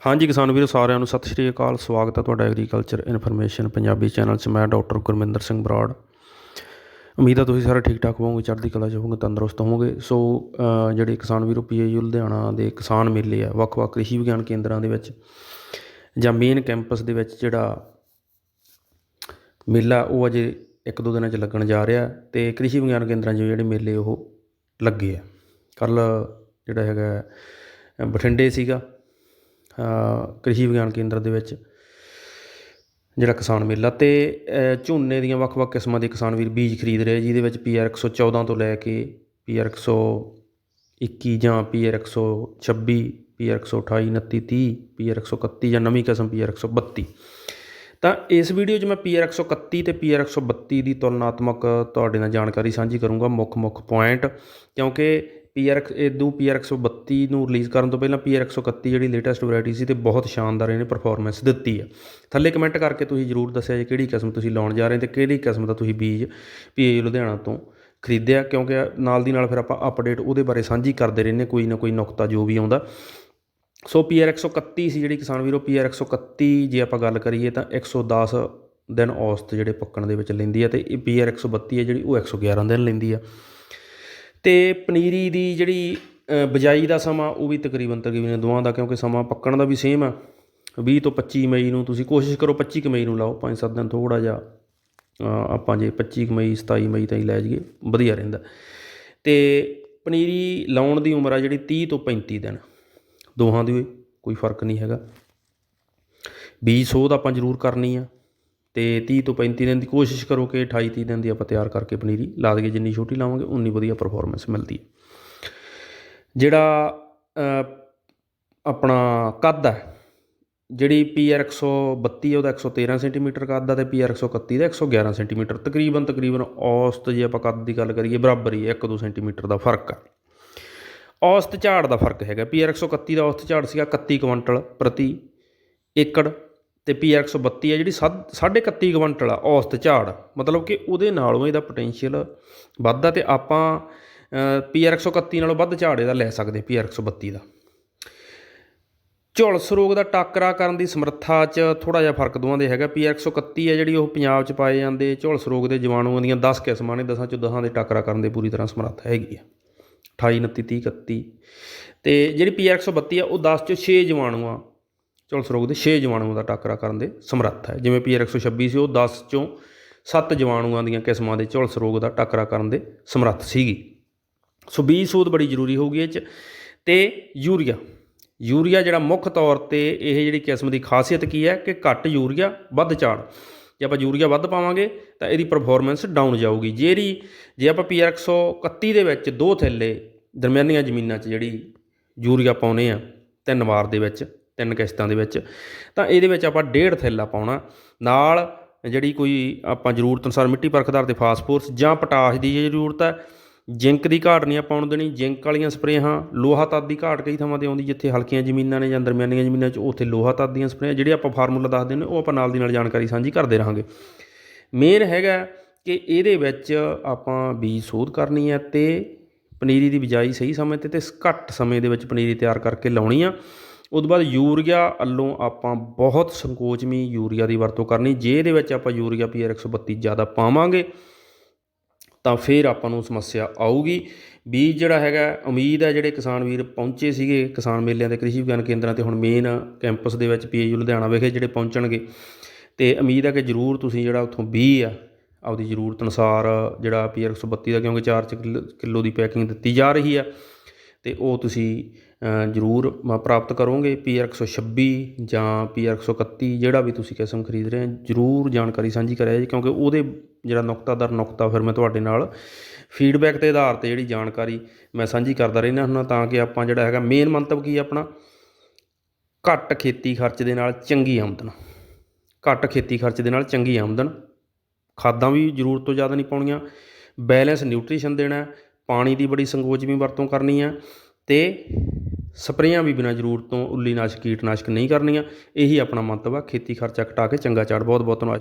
ਹਾਂਜੀ ਕਿਸਾਨ ਵੀਰੋ, ਸਾਰਿਆਂ ਨੂੰ ਸਤਿ ਸ਼੍ਰੀ ਅਕਾਲ। ਸਵਾਗਤ ਹੈ ਤੁਹਾਡਾ ਐਗਰੀਕਲਚਰ ਇਨਫੋਰਮੇਸ਼ਨ ਪੰਜਾਬੀ ਚੈਨਲ 'ਚ। ਮੈਂ ਡਾਕਟਰ ਗੁਰਮਿੰਦਰ ਸਿੰਘ ਬਰਾੜ। ਉਮੀਦ ਹੈ ਤੁਸੀਂ ਸਾਰੇ ਠੀਕ ਠਾਕ ਹੋਵੋਗੇ, ਚੜ੍ਹਦੀ ਕਲਾ 'ਚ ਹੋਵੋਗੇ, ਤੰਦਰੁਸਤ ਹੋਵੋਗੇ। ਸੋ ਜਿਹੜੇ ਕਿਸਾਨ ਵੀਰੋ ਪੀਏਯੂ ਲੁਧਿਆਣਾ ਦੇ ਕਿਸਾਨ ਮੇਲੇ ਆ, ਵੱਖ-ਵੱਖ ਕ੍ਰਿਸ਼ੀ ਵਿਗਿਆਨ ਕੇਂਦਰਾਂ ਦੇ ਵਿੱਚ ਜਾਂ ਮੇਨ ਕੈਂਪਸ ਦੇ ਵਿੱਚ ਜਿਹੜਾ ਮੇਲਾ, ਉਹ ਅਜੇ ਇੱਕ ਦੋ ਦਿਨਾਂ 'ਚ ਲੱਗਣ ਜਾ ਰਿਹਾ ਤੇ ਕ੍ਰਿਸ਼ੀ ਵਿਗਿਆਨ ਕੇਂਦਰਾਂ 'ਚ ਜਿਹੜੇ ਮੇਲੇ, ਉਹ ਲੱਗੇ ਆ। ਕੱਲ ਜਿਹੜਾ ਹੈਗਾ, ਬਠਿੰਡੇ ਸੀਗਾ। ਕ੍ਰਿਸ਼ੀ ਵਿਗਿਆਨ ਕੇਂਦਰ ਦੇ ਵਿੱਚ ਜਿਹੜਾ ਕਿਸਾਨ ਮੇਲਾ ਤੇ ਝੋਨੇ ਦੀਆਂ ਵੱਖ-ਵੱਖ ਕਿਸਮਾਂ ਦੇ ਕਿਸਾਨ ਵੀਰ ਬੀਜ ਖਰੀਦ ਰਹੇ ਜਿਹਦੇ ਵਿੱਚ ਪੀਆਰ 114 ਤੋਂ ਲੈ ਕੇ ਪੀਆਰ 121 ਜਾਂ ਪੀਆਰ 126 ਪੀਆਰ 128 29 30 ਪੀਆਰ 131 ਜਾਂ ਨਵੀਂ ਕਿਸਮ ਪੀਆਰ 132 ਤਾਂ ਇਸ ਵੀਡੀਓ 'ਚ ਮੈਂ ਪੀਆਰ 131 ਤੇ ਪੀਆਰ 132 ਦੀ ਤੁਲਨਾਤਮਕ ਤੁਹਾਡੇ ਨਾਲ ਜਾਣਕਾਰੀ ਸਾਂਝੀ ਕਰੂੰਗਾ ਮੁੱਖ ਮੁੱਖ ਪੁਆਇੰਟ, ਕਿਉਂਕਿ ਪੀਆਰ ਇਦੋਂ ਪੀਆਰ 132 ਨੂੰ ਰਿਲੀਜ਼ ਕਰਨ ਤੋਂ ਪਹਿਲਾਂ ਪੀਆਰ 131 ਜਿਹੜੀ ਲੇਟੈਸਟ ਵੈਰਾਈਟੀ ਸੀ, ਤੇ ਬਹੁਤ ਸ਼ਾਨਦਾਰ ਇਹਨੇ ਪਰਫਾਰਮੈਂਸ ਦਿੱਤੀ ਆ। ਥੱਲੇ ਕਮੈਂਟ ਕਰਕੇ ਤੁਸੀਂ ਜਰੂਰ ਦੱਸਿਆ ਜੇ ਕਿਹੜੀ ਕਿਸਮ ਤੁਸੀਂ ਲਾਉਣ ਜਾ ਰਹੇ ਤੇ ਕਿਹੜੀ ਕਿਸਮ ਦਾ ਤੁਸੀਂ ਬੀਜ ਪੀਏ ਲੁਧਿਆਣਾ ਤੋਂ ਖਰੀਦਿਆ, ਕਿਉਂਕਿ ਨਾਲ ਦੀ ਨਾਲ ਫਿਰ ਆਪਾਂ ਅਪਡੇਟ ਉਹਦੇ ਬਾਰੇ ਸਾਂਝੀ ਕਰਦੇ ਰਹਿੰਦੇ ਕੋਈ ਨਾ ਕੋਈ ਨੁਕਤਾ ਜੋ ਵੀ ਆਉਂਦਾ। ਸੋ ਪੀਆਰ 131 ਸੀ ਜਿਹੜੀ ਕਿਸਾਨ ਵੀਰੋ ਪੀਆਰ 131 ਜੇ ਆਪਾਂ ਗੱਲ ਕਰੀਏ ਤਾਂ 110 ਦਿਨ ਔਸਤ ਜਿਹੜੇ ਪੱਕਣ ਦੇ ਵਿੱਚ ਲੈਂਦੀ ਆ, ਤੇ ਇਹ ਪੀਆਰ 132 ਹੈ ਜਿਹੜੀ ਉਹ 111 ਦਿਨ ਲੈਂਦੀ ਆ। ਅਤੇ ਪਨੀਰੀ ਦੀ ਜਿਹੜੀ ਬਿਜਾਈ ਦਾ ਸਮਾਂ, ਉਹ ਵੀ ਤਕਰੀਬਨ ਤਕਰੀਬਨ ਦੋਵਾਂ ਦਾ, ਕਿਉਂਕਿ ਸਮਾਂ ਪੱਕਣ ਦਾ ਵੀ ਸੇਮ ਆ। ਵੀਹ ਤੋਂ 25 ਮਈ ਨੂੰ ਤੁਸੀਂ ਕੋਸ਼ਿਸ਼ ਕਰੋ 25 ਕੁ ਮਈ ਨੂੰ ਲਾਓ 5-7 ਦਿਨ ਥੋੜ੍ਹਾ ਜਿਹਾ ਆਪਾਂ ਜੇ 25 ਕੁ ਮਈ 27 ਮਈ ਤਾਈਂ ਲੈ ਜਾਈਏ, ਵਧੀਆ ਰਹਿੰਦਾ। ਤੇ ਪਨੀਰੀ ਲਾਉਣ ਦੀ ਉਮਰ ਆ ਜਿਹੜੀ 30 ਤੋਂ 35 ਦਿਨ। ਦੋਹਾਂ ਦੀ ਕੋਈ ਫ਼ਰਕ ਨਹੀਂ ਹੈਗਾ। ਬੀਜ ਸੋਧ ਆਪਾਂ ਜ਼ਰੂਰ ਕਰਨੀ ਆ। ਅਤੇ ਤੀਹ ਤੋਂ 35 ਦਿਨ ਦੀ ਕੋਸ਼ਿਸ਼ ਕਰੋ ਕਿ ਅਠਾਈ ਤੀਹ ਦਿਨ ਦੀ ਆਪਾਂ ਤਿਆਰ ਕਰਕੇ ਪਨੀਰੀ ਲਾ ਦਈਏ, ਜਿੰਨੀ ਛੋਟੀ ਲਾਵਾਂਗੇ, ਉਨੀ ਵਧੀਆ ਪਰਫਾਰਮੈਂਸ ਮਿਲਦੀ ਹੈ। ਜਿਹੜਾ ਆਪਣਾ ਕੱਦ ਹੈ, ਜਿਹੜੀ ਪੀਆਰ 132 ਹੈ, ਉਹਦਾ 113 ਸੈਂਟੀਮੀਟਰ ਕੱਦ ਆ ਤੇ ਪੀਆਰ 131 ਦਾ 111 ਸੈਂਟੀਮੀਟਰ, ਤਕਰੀਬਨ ਤਕਰੀਬਨ ਔਸਤ ਜੇ ਆਪਾਂ ਕੱਦ ਦੀ ਗੱਲ ਕਰੀਏ, ਬਰਾਬਰ ਹੀ 1-2 ਸੈਂਟੀਮੀਟਰ ਦਾ ਫ਼ਰਕ ਆ ਔਸਤ ਝਾੜ ਦਾ ਫ਼ਰਕ ਹੈਗਾ ਪੀਆਰ 131 ਦਾ ਔਸਤ ਝਾੜ ਸੀਗਾ 31 ਕੁਇੰਟਲ ਪ੍ਰਤੀ ਏਕੜ ਤੇ ਪੀਆਰ 132 ਹੈ ਜਿਹੜੀ 31 ਕੁਇੰਟਲ ਆ ਔਸਤ ਝਾੜ। ਮਤਲਬ ਕਿ ਉਹਦੇ ਨਾਲੋਂ ਇਹਦਾ ਪੋਟੈਂਸ਼ੀਅਲ ਵੱਧਦਾ ਤੇ ਆਪਾਂ ਪੀਆਰ 131 ਨਾਲੋਂ ਵੱਧ ਝਾੜ ਇਹਦਾ ਲੈ ਸਕਦੇ ਪੀਆਰ 132 ਦਾ। ਝੁਲਸ ਰੋਗ ਦਾ ਟਾਕਰਾ ਕਰਨ ਦੀ ਸਮਰੱਥਾ 'ਚ ਥੋੜਾ ਜਿਹਾ ਫ਼ਰਕ ਦੋਵਾਂ ਦੇ ਹੈਗਾ। ਪੀਆਰ 131 ਹੈ ਜਿਹੜੀ ਉਹ ਪੰਜਾਬ 'ਚ ਪਾਏ ਜਾਂਦੇ, ਝੁਲਸ ਰੋਗ ਦੇ ਜੀਵਾਣੂਆਂ ਦੀਆਂ 10 ਕਿਸਮਾਂ ਨੇ 10 ਚੋਂ 10 ਦੇ ਟਾਕਰਾ ਕਰਨ ਦੇ ਪੂਰੀ ਤਰ੍ਹਾਂ ਸਮਰੱਥ ਹੈਗੀ ਆ। 28 29 30 31 ਤੇ ਜਿਹੜੀ ਪੀਆਰ 132 ਆ ਉਹ 10 ਚੋਂ 6 ਜੀਵਾਣੂਆਂ ਝੁਲਸ ਰੋਗ ਦੇ 6 ਜਵਾਣੂਆਂ ਦਾ ਟਾਕਰਾ ਕਰਨ ਦੇ ਸਮਰੱਥ ਹੈ। ਜਿਵੇਂ ਪੀਆਰ 126 ਸੀ ਉਹ 10 ਚੋਂ 7 ਜਵਾਣੂਆਂ ਦੀਆਂ ਕਿਸਮਾਂ ਦੇ ਝੁਲਸ ਰੋਗ ਦਾ ਟਾਕਰਾ ਕਰਨ ਦੇ ਸਮਰੱਥ ਸੀਗੀ। ਸੋ ਬੀਜ ਸੋਧ ਬੜੀ ਜ਼ਰੂਰੀ ਹੋਊਗੀ ਇਹ 'ਚ। ਤੇ ਯੂਰੀਆ। ਯੂਰੀਆ ਜਿਹੜਾ ਮੁੱਖ ਤੌਰ ਤੇ ਇਹ ਜਿਹੜੀ ਕਿਸਮ ਦੀ ਖਾਸੀਅਤ ਕੀ ਹੈ ਕਿ ਘੱਟ ਯੂਰੀਆ, ਵੱਧ ਝਾੜ। ਜੇ ਆਪਾਂ ਯੂਰੀਆ ਵੱਧ ਪਾਵਾਂਗੇ ਤਾਂ ਇਹਦੀ ਪਰਫਾਰਮੈਂਸ ਡਾਊਨ ਜਾਊਗੀ। ਜਿਹੜੀ ਜੇ ਆਪਾਂ ਪੀਆਰ 131 ਦੇ ਵਿੱਚ ਦੋ ਥੈਲੇ ਦਰਮਿਆਨੀਆਂ ਜ਼ਮੀਨਾਂ 'ਚ ਜਿਹੜੀ ਯੂਰੀਆ ਪਾਉਨੇ ਆ ਤਿੰਨ ਵਾਰ ਦੇ ਵਿੱਚ ਤਿੰਨ ਕਿਸ਼ਤਾਂ ਦੇ ਵਿੱਚ। ਤਾਂ ਇਹਦੇ ਵਿੱਚ ਆਪਾਂ ਡੇਢ ਥੈਲਾ ਪਾਉਣਾ। ਨਾਲ ਜਿਹੜੀ ਕੋਈ ਆਪਾਂ ਜ਼ਰੂਰਤ ਅਨੁਸਾਰ ਮਿੱਟੀ ਪਰਖਦਾਰ ਆਧਾਰ ਤੇ ਫਾਸਫੋਰਸ ਜਾਂ ਪੋਟਾਸ਼ ਦੀ ਜੇ ਜ਼ਰੂਰਤ ਹੈ, ਜਿੰਕ ਦੀ ਘਾਟ ਨਹੀਂ ਆਪਾਂ ਆਉਣ ਦੇਣੀ। ਜਿੰਕ ਵਾਲੀਆਂ ਸਪਰੇਹਾਂ, ਲੋਹਾ ਤੱਤ ਦੀ ਘਾਟ ਕਈ ਥਾਵਾਂ ਤੇ ਆਉਂਦੀ, ਜਿੱਥੇ ਹਲਕੀਆਂ ਜ਼ਮੀਨਾਂ ਨੇ ਜਾਂ ਦਰਮਿਆਨੀਆਂ ਜ਼ਮੀਨਾਂ 'ਚ, ਉੱਥੇ ਲੋਹਾ ਤੱਤ ਦੀਆਂ ਸਪਰੇਹਾਂ, ਜਿਹੜੇ ਆਪਾਂ ਫਾਰਮੂਲਾ ਦੱਸਦੇ ਨੇ, ਉਹ ਆਪਾਂ ਨਾਲ ਦੀ ਨਾਲ ਜਾਣਕਾਰੀ ਸਾਂਝੀ ਕਰਦੇ ਰਹਾਂਗੇ। ਮੇਨ ਹੈਗਾ ਕਿ ਇਹਦੇ ਵਿੱਚ ਆਪਾਂ ਬੀਜ ਸੋਧ ਕਰਨੀ ਹੈ ਤੇ ਪਨੀਰੀ ਦੀ ਬਿਜਾਈ ਸਹੀ ਸਮੇਂ ਤੇ ਤੇ ਘੱਟ ਸਮੇਂ ਦੇ ਵਿੱਚ ਪਨੀਰੀ ਤਿਆਰ ਕਰਕੇ ਲਾਉਣੀ ਆ। ਉਸ ਤੋਂ ਬਾਅਦ ਯੂਰੀਆ ਵੱਲੋਂ ਆਪਾਂ ਬਹੁਤ ਸੰਕੋਚਮੀ ਯੂਰੀਆ ਦੀ ਵਰਤੋਂ ਕਰਨੀ, ਜੇ ਇਹਦੇ ਵਿੱਚ ਆਪਾਂ ਯੂਰੀਆ ਪੀਆਰ 132 ਜ਼ਿਆਦਾ ਪਾਵਾਂਗੇ, ਤਾਂ ਫਿਰ ਆਪਾਂ ਨੂੰ ਸਮੱਸਿਆ ਆਊਗੀ। ਬੀਜ ਜਿਹੜਾ ਹੈਗਾ, ਉਮੀਦ ਹੈ ਜਿਹੜੇ ਕਿਸਾਨ ਵੀਰ ਪਹੁੰਚੇ ਸੀਗੇ, ਕਿਸਾਨ ਮੇਲਿਆਂ ਤੇ ਕ੍ਰਿਸ਼ੀ ਵਿਗਿਆਨ ਕੇਂਦਰਾਂ ਤੇ ਹੁਣ ਮੇਨ ਕੈਂਪਸ ਦੇ ਵਿੱਚ ਪੀਏਯੂ ਲੁਧਿਆਣਾ ਵਿਖੇ ਜਿਹੜੇ ਪਹੁੰਚਣਗੇ, ਤੇ ਉਮੀਦ ਹੈ ਕਿ ਜਰੂਰ ਤੁਸੀਂ ਜਿਹੜਾ ਉੱਥੋਂ ਬੀਜ ਆ, ਆਪਦੀ ਜ਼ਰੂਰਤ ਅਨੁਸਾਰ ਜਿਹੜਾ ਪੀਆਰ 132 ਦਾ, ਕਿਉਂਕਿ 4 ਕਿਲੋ ਦੀ ਪੈਕਿੰਗ ਦਿੱਤੀ ਜਾ ਰਹੀ ਆ ਅਤੇ ਉਹ ਤੁਸੀਂ ਜ਼ਰੂਰ ਮ- ਪ੍ਰਾਪਤ ਕਰੋਗੇ। ਪੀ ਆਰ ਇੱਕ ਸੌ ਛੱਬੀ ਜਾਂ ਪੀ ਆਰ ਇੱਕ ਸੌ ਇਕੱਤੀ, ਜਿਹੜਾ ਵੀ ਤੁਸੀਂ ਕਿਸਮ ਖਰੀਦ ਰਹੇ ਜ਼ਰੂਰ ਜਾਣਕਾਰੀ ਸਾਂਝੀ ਕਰਿਆ ਜੀ, ਕਿਉਂਕਿ ਉਹਦੇ ਜਿਹੜਾ ਨੁਕਤਾ ਦਰ ਨੁਕਤਾ ਫਿਰ ਮੈਂ ਤੁਹਾਡੇ ਨਾਲ ਫੀਡਬੈਕ ਦੇ ਆਧਾਰ ਤੇ ਜਿਹੜੀ ਜਾਣਕਾਰੀ ਮੈਂ ਸਾਂਝੀ ਕਰਦਾ ਰਹਿੰਦਾ ਹੁੰਦਾ, ਤਾਂ ਕਿ ਆਪਾਂ ਜਿਹੜਾ ਹੈਗਾ ਮੇਨ ਮੰਤਵ ਕੀ ਆਪਣਾ? ਘੱਟ ਖੇਤੀ ਖਰਚ ਦੇ ਨਾਲ ਚੰਗੀ ਆਮਦਨ। ਘੱਟ ਖੇਤੀ ਖਰਚ ਦੇ ਨਾਲ ਚੰਗੀ ਆਮਦਨ। ਖਾਦਾਂ ਵੀ ਜ਼ਰੂਰਤ ਤੋਂ ਜ਼ਿਆਦਾ ਨਹੀਂ ਪਾਉਣੀਆਂ। ਬੈਲੈਂਸ ਨਿਊਟ੍ਰੀਸ਼ਨ ਦੇਣਾ ਪਾਣੀ ਦੀ ਬੜੀ ਸੰਕੋਚਵੀਂ ਵਰਤੋਂ ਕਰਨੀ ਆ ਅਤੇ ਸਪਰੇਆਂ ਵੀ ਬਿਨਾਂ ਜ਼ਰੂਰਤ ਤੋਂ ਉੱਲੀਨਾਸ਼ਕ ਕੀਟਨਾਸ਼ਕ ਨਹੀਂ ਕਰਨੀਆਂ। ਇਹੀ ਆਪਣਾ ਮੰਤਵ ਆ, ਖੇਤੀ ਖਰਚਾ ਘਟਾ ਕੇ ਚੰਗਾ ਝਾੜ ਬਹੁਤ ਬਹੁਤ ਧੰਨਵਾਦ।